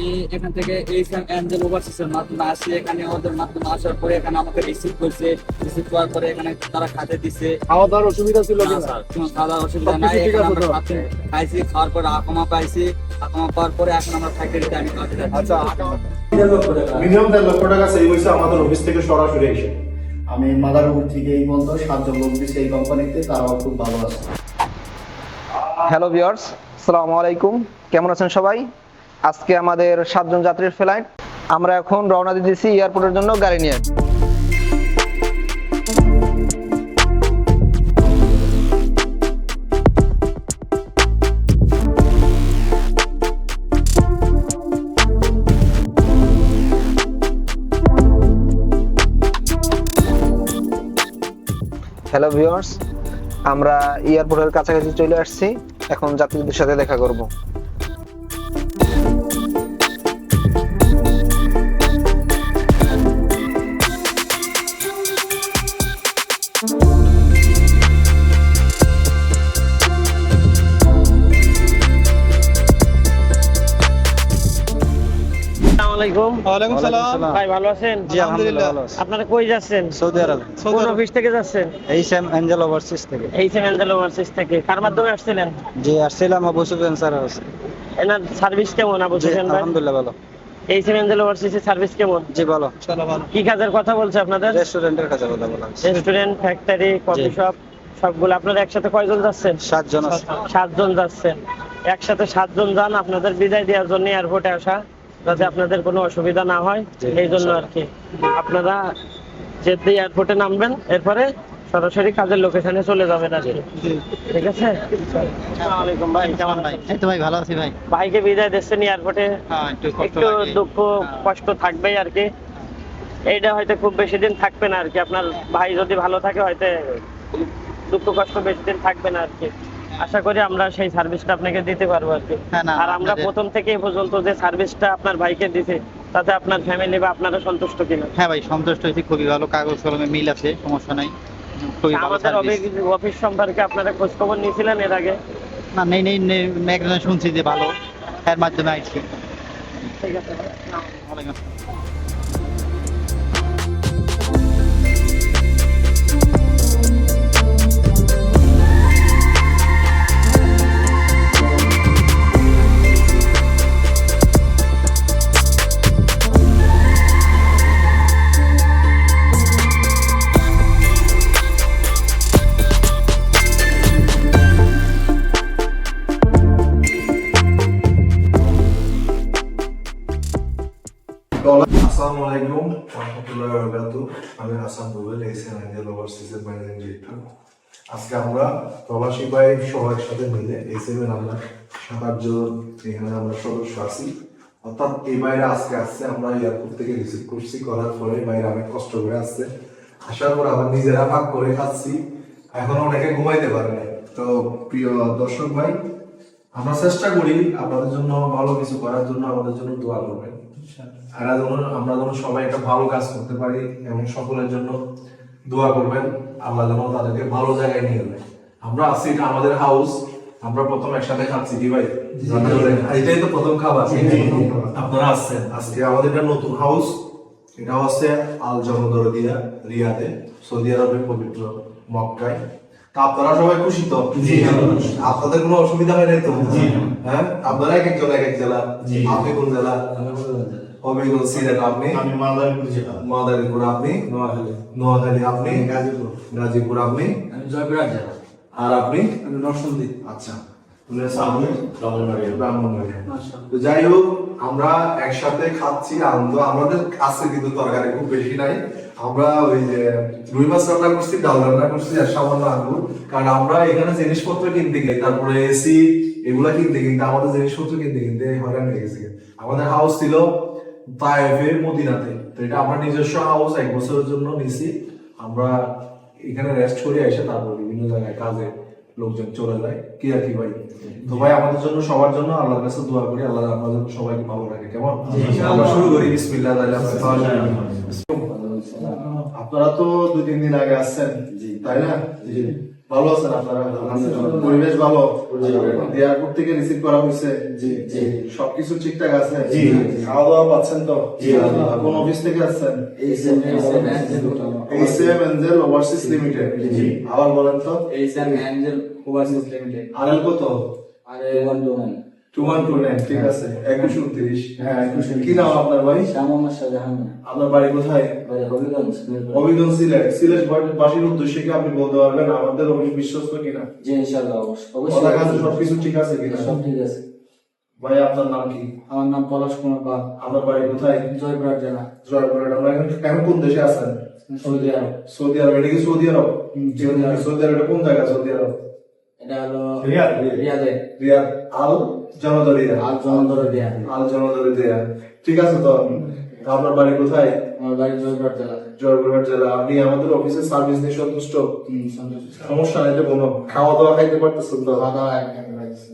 আমি এখান থেকে এই অ্যাঞ্জেল ওভারসিসের মাধ্যমে আসি। এখানে ওদের মাধ্যমে আসার পরে এখানে আমাকে রিসিভ করছে রিসিভ করার পরে এখানে তারা খাতে দিছে। খাওয়া দাওয়ার অসুবিধা ছিল না স্যার, খাওয়া দাওয়ার অসুবিধা নাই। খাইছি খাওয়ার পরে আকমা পাইছি। আকমা পাওয়ার পরে এখন আমরা ফ্যাক্টরিতে আমি কাজে যাচ্ছি আচ্ছা। মিনিমাম দেড় লক্ষ টাকা সেভ হয়েছে আমাদের অফিস থেকে সরাসরি এসে। আমি মাদারপুর থেকে এই পর্যন্ত সাতজন লোক দিচ্ছি এই কোম্পানিতে তারাও খুব ভালো আছে। হ্যালো ভিউয়ার্স আসসালামু আলাইকুম। কেমন আছেন সবাই? আজকে আমাদের সাতজন যাত্রীর ফ্লাইট আমরা এখন রওনা দিতেছি এয়ারপোর্টের জন্য গাড়ি নিয়ে। হ্যালো ভিউয়ার্স আমরা এয়ারপোর্টের কাছাকাছি চলে আসছি। এখন যাত্রীদের সাথে দেখা করব। আলাইকুম। ওয়ালাইকুম সালাম। ভাই ভালো আছেন? জি আলহামদুলিল্লাহ। ভালো আছি আপনারা কই যাচ্ছেন? Saudi Arab. কোন অফিস থেকে যাচ্ছেন? এই অ্যাঞ্জেল ওভারসিস থেকে। এই সেভেন্টাল ওভারসিস থেকে। কার মাধ্যমে আসছিলেন? জি আসছিলাম আবু সুফিয়ান স্যার এনার সার্ভিস কেমন আবু সুফিয়ান ভাই? আলহামদুলিল্লাহ ভালো। এই সেভেন্টাল ওভারসিসের সার্ভিস কেমন? জি ভালো। ভালো। কি কাজের কথা বলছে আপনাদের? রেস্টুরেন্টের কাছে কথা বলা রেস্টুরেন্ট ফ্যাক্টরি কফি শপ সবগুলো। আপনারা একসাথে কয়জন যাচ্ছেন? সাতজন সাতজন যাচ্ছেন। একসাথে সাতজন যান আপনাদের বিদায় দেওয়ার জন্য এয়ারপোর্টে আসা। যাতে আপনাদের কোনো অসুবিধা না হয় এই জন্য আর কি। আপনারা যেতে এয়ারপোর্টে নামবেন এরপরে সরাসরি কাজের লোকেশনে চলে যাবেন আর কি। ঠিক আছে? আসসালামু আলাইকুম ভাই কেমন ভাই? এই তো ভাই ভালো আছি ভাই। ভাইকে বিদায় দিচ্ছেন এয়ারপোর্টে হ্যাঁ একটু কষ্ট একটু দুঃখ কষ্ট থাকবেই আর কি। এইটা হয়তো খুব বেশি দিন থাকবে না আর কি। আপনার ভাই যদি ভালো থাকে হয়তো দুঃখ কষ্ট বেশি দিন থাকবে না আর কি। আশা করি আমরা সেই সার্ভিসটা আপনাকে দিতে পারব আর কি। আর আমরা প্রথম থেকে পর্যন্ত যে সার্ভিসটা আপনার ভাইকে দিতে তাতে আপনার ফ্যামিলি বা আপনারা সন্তুষ্ট কিনা? হ্যাঁ ভাই সন্তুষ্ট হয়েছি খুবই ভালো কাগজ কলমে মিল আছে সমস্যা নাই। খুবই ভালো আমাদের সার্ভিস অফিস- সম্পর্কে আপনারা খোঁজ খবর নিয়েছিলেন এর আগে? না নেই নেই নেই, একজন শুনছি যে ভালো এর মাধ্যমে আইছি। ঠিক আছে। ম্যানেজিং ডিরেক্টর আজকে আমরা প্রবাসী সবার সাথে মিলে আমরা সাত এখানে আমরা সদস্য আছি। অর্থাৎ এই বাইরে আজকে আসছে, আমরা এয়ারপোর্ট থেকে রিসিভ করছি, করার পরে বাইরে অনেক কষ্ট করে আসছে। আসার পর নিজেরা ভাগ করে খাচ্ছি। এখন অনেকে ঘুমাইতে পারে না তো প্রিয় দর্শক ভাই, আমরা চেষ্টা করি আপনাদের জন্য ভালো কিছু করার জন্য আমাদের জন্য দোয়া করবেন। আর আমরা যেন সবাই একটা ভালো কাজ করতে পারি এবং সকলের জন্য দোয়া করবেন আল্লাহ যেন তাদেরকে ভালো জায়গায় নিয়ে যায়। আমরা আছি এটা আমাদের হাউস আমরা প্রথম একসাথে খাচ্ছি কি ভাই? এটাই তো প্রথম খাবার। আপনারা আসছেন। আজকে আমাদের এটা নতুন হাউস এটা হচ্ছে আল জমদরদিয়া রিয়াদে সৌদি আরবের পবিত্র মক্কায়। তা আপনারা সবাই খুশি তো? আপনাদের কোনো অসুবিধা হয় নাই তো? হ্যাঁ? আপনারা এক এক জেলা। এক এক জেলা? আপনি কোন জেলা? হবিগঞ্জ সিলেট আপনি? আমি মাদারপুর জেলা। মাদারীপুর আপনি? নোয়াখালী। নোয়াখালী আপনি? গাজীপুর। গাজীপুর আপনি? আমি জয়পুরহাট জেলা। আর আপনি? আমি নরসিংদী আচ্ছা। তো যাই হোক আমরা একসাথে খাচ্ছি আনন্দ। আমাদের কাছে কিন্তু তরকারি খুব বেশি নাই। আমরা ওই যে রুই মাছ রান্না করছি ডাল রান্না করছি আর সামান্য আঙ্গুর। কারণ আমরা এখানে জিনিসপত্র কিনতে গেছি তারপরে এসি এগুলা কিনতে কিনতে আমাদের জিনিসপত্র কিনতে কিনতে হয়রান হয়ে গেছে। আমাদের হাউস ছিল তায়েফে মদিনাতে। তো এটা আমরা নিজস্ব হাউস এক বছরের জন্য নিছি। আমরা এখানে রেস্ট করে এসে তারপর বিভিন্ন জায়গায় কাজে লোকজন চলে যায়। কি আর কি ভাই? তো ভাই আমাদের জন্য সবার জন্য আল্লাহর কাছে দোয়া করি আল্লাহ আমাদের জন্য সবাইকে ভালো রাখে। কেমন? আমরা শুরু করি বিসমিল্লাহ। আপনারা তো দুই তিন দিন আগে আসছেন। জি। তাই না? জি। ভালো আছেন আপনারা? পরিবেশ ভালো? এয়ারপোর্ট থেকে রিসিভ করা হয়েছে? সবকিছু ঠিকঠাক আছে? খাওয়া দাওয়া পাচ্ছেন তো? কোন অফিস থেকে আসছেন? এই সেম এঞ্জেল ওভারসিস লিমিটেড আবার বলেন তো। HM Angel Overseas Limited RL কত? আর one two one two nine ঠিক আছে? একুশ উনত্রিশ হ্যাঁ কি নাম আপনার ভাই? শ্যামল শাহজাহান আপনার বাড়ি কোথায়? বাড়ি হবিগঞ্জ সিলেট। সিলেট। বাসীর উদ্দেশ্যে কি আপনি বলতে পারবেন? আমাদের অফিস বিশ্বস্ত কিনা? জি ইনশাআল্লাহ অবশ্যই। কথা কাছে সবকিছু ঠিক আছে কিনা? সব ঠিক আছে। ভাই আপনার নাম কি? আমার নাম পলাশ কুমার পাল। আপনার বাড়ি কোথায়? জয়পুরহাট জেলা। জয়পুর আমরা এখন এখন কোন দেশে আছেন? Saudi Arab. Saudi Arab. এটা কি Saudi Arab? Saudi Arab. Saudi Arab কোন জায়গা? Saudi Arab? এটা হলো রিয়াদ। রিয়াদে। রিয়াদ। আল জনদরিয়া আর জনদর দিয়া আল জনদরিয়া ঠিক আছে তো? আপনার বাড়ি কোথায়? আমার বাড়ি জয়পুরহাট জেলা। জেলা। আপনি আমাদের অফিসের সার্ভিস নিয়ে সন্তুষ্ট? সমস্যা নাই তো কোনো? খাওয়া দাওয়া খাইতে পারতেছেন তো? খাওয়া দাওয়া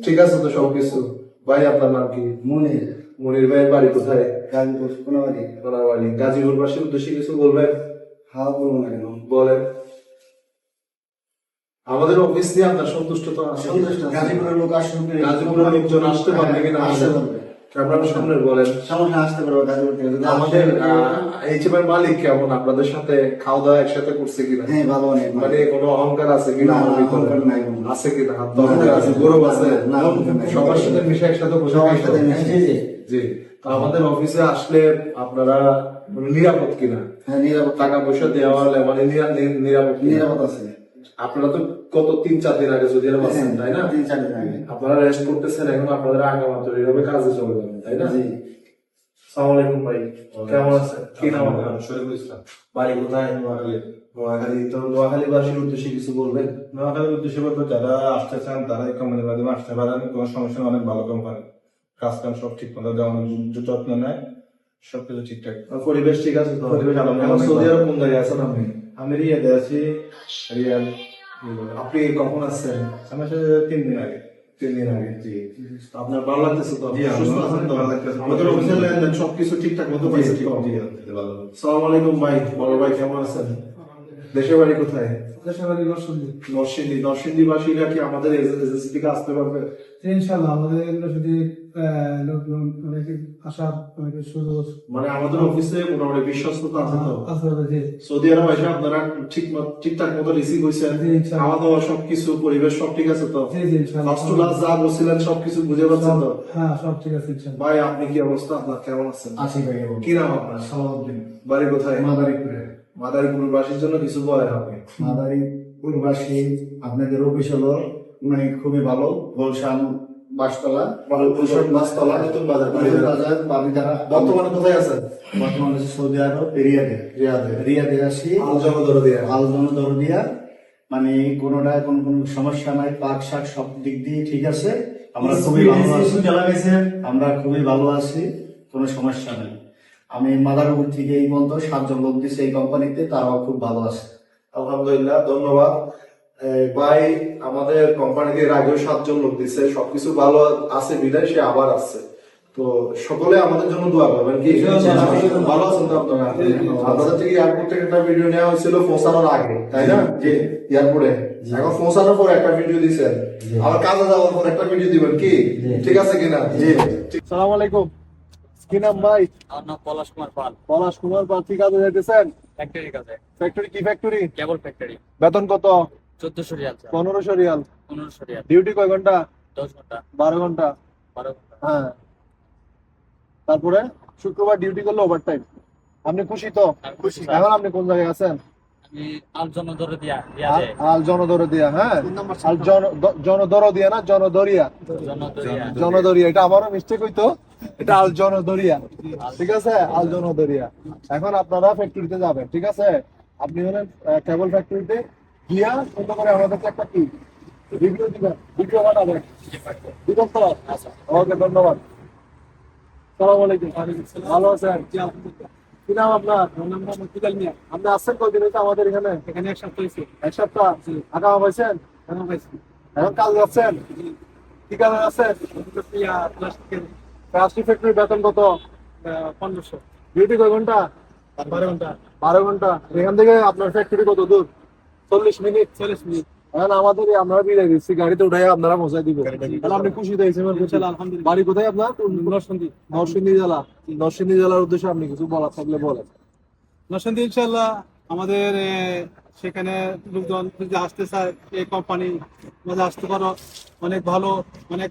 ঠিক আছে তো সবকিছু। ভাই আপনার নাম কি? মুনির। মনির ভাইয়ের বাড়ি কোথায়? গাজীপুর কোনাবাড়ি গাজীপুর বাসীর উদ্দেশ্যে কিছু বলবেন? হ্যাঁ বলুন না কেন? বলেন। আমাদের অফিস নিয়ে আপনার সন্তুষ্ট তো? গাজীপুরের লোক আসবে গাজীপুরের লোকজন আসতে পারবে কিনা আসতে পারবে। আপনারা সামনে বলেন। সামনে আসতে পারবে গাজীপুর থেকে। আমাদের আসে, মালিক কেমন? আপনাদের সাথে খাওয়া দাওয়া একসাথে করছে কিনা? হ্যাঁ ভালো অনেক মানে কোনো অহংকার আছে কিনা না, অহংকার নাই আছে কিনা? অহংকার আছে গৌরব আছে? না, সবার সাথে মিশে একসাথে বসে সবার সাথে মিশে, জি, জি। জি। আমাদের অফিসে আসলে আপনারা মানে নিরাপদ কিনা? হ্যাঁ নিরাপদ। টাকা পয়সা দেওয়া হলে মানে নিরা- নিরাপদ নিরাপদ আছে। আপনারা তো কত তিন চার দিন আগে যদি এরকম আছেন তাই না? তিন চার দিন আগে। আপনারা রেস্ট করতেছেন এখন আপনাদের আগা মাত্র এইভাবে কাজে চলে যাবেন তাই না? জি। সালাম আলাইকুম ভাই কেমন আছেন? কি নাম আপনার? শরীফুল ইসলাম। বাড়ি কোথায়? নোয়াখালী। তো নোয়াখালী বাসীর উদ্দেশ্যে কিছু বলবেন? নোয়াখালীর উদ্দেশ্যে বলব যারা আসতে চান তারা এই কোম্পানির মাধ্যমে আসতে পারেন কোনো সমস্যা অনেক ভালো কোম্পানি কাজ কাম সব ঠিক মতো অনেক যত্ন নেয় সবকিছু ঠিকঠাক। পরিবেশ ঠিক আছে তো? পরিবেশ এখন সৌদি আরব কোন জায়গায় আছেন আপনি? আমি রিয়াদে আছি রিয়াদ আপনি কখন আসছেন? আমার সাথে তিন দিন আগে। তিন দিন আগে জি। আপনার ভালো লাগতেছে তো? সুস্থ আছেন তো? আমাদের অফিসের লেনদেন সবকিছু ঠিকঠাক মতো পাইছে জি, ভালো সালাম আলাইকুম ভাই। বড় ভাই কেমন আছেন? দেশের বাড়ি কোথায়? দেশের বাড়ি নরসিংদী। নরসিংদী। নরসিংদী কি আমাদের এজেন্সি থেকে আসতে পারবে? ইনশাল্লাহ আমাদের লোকজন অনেকে আসার অনেকে সুযোগ মানে আমাদের অফিসে মোটামুটি বিশ্বস্ততা আছে তো? আছে সৌদি আরব এসে আপনারা ঠিক ঠিকঠাক মতো রিসিভ হয়েছেন? খাওয়া দাওয়া সবকিছু পরিবেশ সব ঠিক আছে তো? জি জি ইনশাল্লাহ। ফার্স্ট টু যা বলছিলেন সবকিছু বুঝে পাচ্ছেন তো? হ্যাঁ সব ঠিক আছে ভাই আপনি কি অবস্থা? আপনার কেমন আছেন? ভাই এবং কি নাম আপনার? সালাউদ্দিন। বাড়ি কোথায়? মাদারীপুরে। মাদারীপুর বাসীর জন্য কিছু বলেন আপনি। মাদারীপুরবাসী আপনাদের অফিস হলো খুবই ভালো গোলশান বাসতলা গুলশান বাসতলা, নতুন বাজার, বাজার। বাড়িধারা বর্তমানে কোথায় আছেন? বর্তমানে সৌদি আরব রিয়াদে। রিয়াদে। রিয়াদে আছি আল জগদর আলজন দরদিয়া। মানে কোনোটা কোনো কোনো সমস্যা নাই পাক শাক সব দিক দিয়ে ঠিক আছে। আমরা খুবই ভালো আছি। আমরা খুবই ভালো আছি কোনো সমস্যা নেই। আমি মাদারপুর থেকে এই পর্যন্ত সাতজন লোক দিয়েছি এই কোম্পানিতে তারাও খুব ভালো আছে। আলহামদুলিল্লাহ ধন্যবাদ। ভাই আমাদের কোম্পানিতে এর আগেও সাতজন লোক দিছে সবকিছু ভালো আছে বিদায় সে আবার আসছে। তো সকলে আমাদের জন্য দোয়া করবেন কি? ভালো আছেন তো আপনারা? আপনাদের থেকে এয়ারপোর্ট থেকে একটা ভিডিও নেওয়া হয়েছিল পৌঁছানোর আগে তাই না? যে এয়ারপোর্টে এখন পৌঁছানোর পর একটা ভিডিও দিছেন। আবার কাজে যাওয়ার পর একটা ভিডিও দিবেন কি? ঠিক আছে কিনা? জি। সালাম আলাইকুম। কি নাম ভাই? আমার নাম পলাশ কুমার পাল। পলাশ কুমার পার্থী কাজে যাইতেছেন? ফ্যাক্টরি কাজে। ফ্যাক্টরি কি ফ্যাক্টরি কেবল ফ্যাক্টরি বেতন কত? চোদ্দশো রিয়াল পনেরোশো রিয়াল। পনেরোশো রিয়াল। ডিউটি কয় ঘণ্টা? দশ ঘণ্টা। বারো ঘণ্টা? বারো ঘণ্টা। হ্যাঁ। তারপরে শুক্রবার ডিউটি করলে ওভার টাইম আপনি খুশি তো? খুশি এখন আপনি কোন জায়গায় আছেন? আল- হ্যাঁ? আল না জনদরিয়া? জনদরিয়া। আমারও মিস্টেক হইতো। এটা আল জনদরিয়া। ঠিক আছে? আল জনদরিয়া। এখন আপনারা ফ্যাক্টরিতে যাবেন ঠিক আছে? আপনি হলেন কেবল ফ্যাক্টরিতে গিয়া সুন্দর করে একটা কি? রিভিউ দিবেন। ভিডিও বানাবেন দিবেন তো ওকে ধন্যবাদ। সালাম আলাইকুম ভালো আছেন? কি নাম আপনার? আপনি আসছেন কয়দিন হয়েছে আমাদের এখানে? এখানে এক সপ্তাহ হয়েছে। এক সপ্তাহ? আগামা পাইছেন পাইছি এখন কাজ যাচ্ছেন কি কাজে প্লাস্টিকের। প্লাস্টিক ফ্যাক্টরি বেতন কত? পনেরোশো। ডিউটি কয় ঘণ্টা? বারো ঘণ্টা। বারো ঘণ্টা। এখান থেকে আপনার ফ্যাক্টরি কত দূর? চল্লিশ মিনিট চল্লিশ মিনিট। এখন আমাদের আমরা বিদায় দিচ্ছি গাড়িতে উঠাই আপনারা পৌঁছাই দিবেন। তাহলে আপনি খুশি হয়েছেন বাড়ি কোথায় আপনার? নরসিংদী। নরসিংদী জেলা। নরসিংদী জেলার উদ্দেশ্যে আপনি কিছু বলার থাকলে বলেন। নরসিংদী ইনশাল্লাহ আমাদের সেখানে লোকজন যদি আসতে চায় এই কোম্পানি মাঝে আসতে পারো। অনেক ভালো অনেক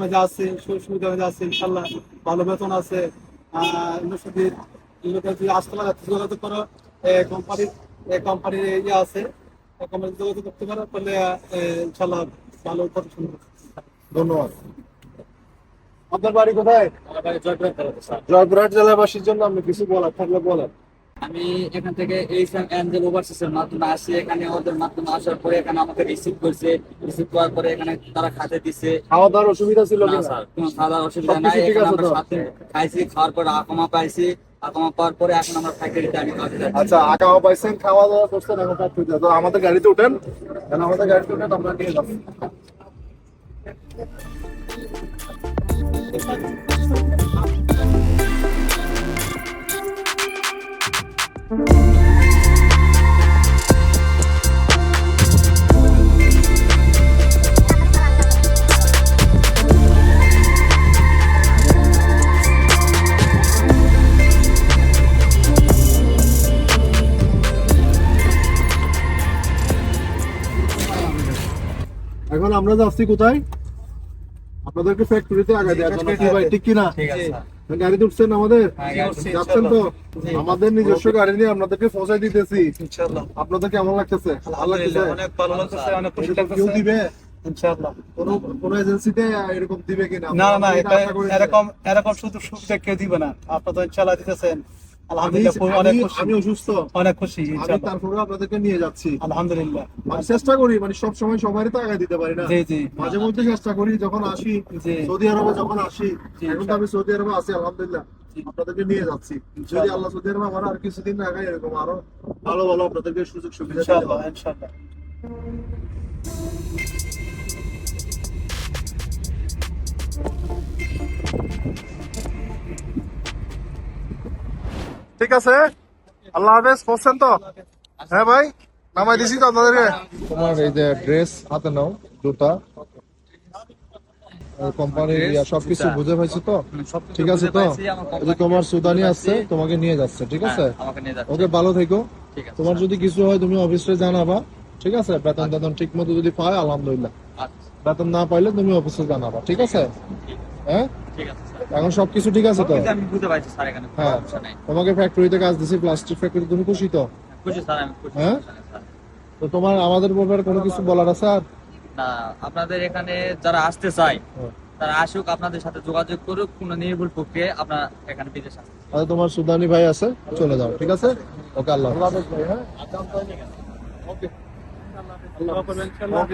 মাঝে আছে সুযোগ সুবিধা মাঝে আছে ইনশাল্লাহ। ভালো বেতন আছে। আহ, নরসিংদীর লোকের যদি আসতে পারে করো কোম্পানির কোম্পানির ইয়ে আছে কোম্পানির যোগাযোগ করতে পারো তাহলে ইনশাল্লাহ ভালো প্রদর্শন হবে। ধন্যবাদ। আপনার বাড়ি কোথায়? জয়পুরহাট জেলাবাসীর জন্য আপনি কিছু বলার থাকলে বলেন। আমি এখান থেকে এই অ্যাঞ্জেল ওভারসিসের মাধ্যমে আসি এখানে ওদের মাধ্যমে আসার পরে এখানে আমাকে রিসিভ করছে। রিসিভ করার পরে এখানে তারা খাতে দিছে। খাওয়া দাওয়ার অসুবিধা ছিল না? স্যার কোনো খাওয়া দাওয়ার অসুবিধা নাই। এখানে আমরা সাথে খাইছি খাওয়ার পরে আকমা পাইছি। আকমা পাওয়ার পরে এখন আমরা ফ্যাক্টরিতে আমি আচ্ছা আঁকাও পাইছেন খাওয়া দাওয়া করছেন এখন ফ্যাক্টরি তো। আমাদের গাড়িতে উঠেন। কেন আমাদের গাড়িতে উঠেন আমরা নিয়ে যাব। এখন আমরা যাচ্ছি কোথায়? আপনাদেরকে ফ্যাক্টরিতে আগে দেওয়ার জন্য। কি ভাই ঠিক কিনা উঠছেন আমাদের? যাচ্ছেন তো? আমাদের নিজস্ব গাড়ি নিয়ে আপনাদেরকে পৌঁছাই দিতেছি। আপনাদের কেমন লাগতেছে? ভালো লাগতেছে? এরকম কেউ দিবে? কোনো কোনো এজেন্সিতে এরকম দিবে কিনা? না না এটা আশা করি এরকম এরকম শুধু সুবিধা কেউ দিবে না। আপনারা তো ইনশাল্লাহ দিতেছেন। আমি অসুস্থ অনেক খুশি। তারপরে আপনাদেরকে নিয়ে যাচ্ছি। আলহামদুলিল্লাহ। আমি চেষ্টা করি মানে সব সময় সবারই তো আগে দিতে পারি না। জি জি। মাঝে মধ্যে চেষ্টা করি যখন আসি সৌদি আরবে যখন আসি এখন তো আমি সৌদি আরবে আছি আলহামদুলিল্লাহ। আপনাদেরকে নিয়ে যাচ্ছি। যদি আল্লাহ সৌদি আরবে আমার আর কিছুদিন আগে এরকম আরও ভালো ভালো আপনাদেরকে সুযোগ সুবিধা দিতে ইনশাল্লাহ পারে। ইনশাল্লাহ ঠিক আছে? আল্লাহ হাফেজ পৌঁছছেন তো? হ্যাঁ ভাই নামাই দিছি তো আপনাদেরকে। তোমার এই যে ড্রেস হাতে নাও জুতা। কোম্পানির সবকিছু বুঝে পাইছো তো? ঠিক আছে তো? যে তোমার সুদানি আসছে তোমাকে নিয়ে যাচ্ছে ঠিক আছে? যাচ্ছে। ওকে ভালো থেকো। তোমার যদি কিছু হয় তুমি অফিসে জানাবা ঠিক আছে? বেতন টেতন ঠিক মতো যদি পায় আলহামদুলিল্লাহ। আচ্ছা। বেতন না পাইলে তুমি অফিসে জানাবা ঠিক আছে। হ্যাঁ? ঠিক আছে স্যার। এখন সবকিছু ঠিক আছে তো? আমি বুঝতে পারছি স্যার এখানে হ্যাঁ। তোমাকে ফ্যাক্টরিতে কাজ দিছি প্লাস্টিক ফ্যাক্টরি তুমি খুশি তো? খুশি স্যার আমি খুশি। হ্যাঁ? তো তোমার আমাদের ব্যাপারে কোনো কিছু বলার আছে আর? না আপনাদের এখানে যারা আসতে চায় হ্যাঁ। তারা আসুক আপনাদের সাথে যোগাযোগ করুক কোনো নির্ভুল প্রক্রিয়ায় আপনার এখানে বিদেশ আসতে তাহলে তোমার সুদানি ভাই আছে চলে যাও ঠিক আছে? ওকে আল্লাহ হাফেজ। ভাই হ্যাঁ? ওকে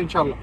ইনশাআল্লাহ।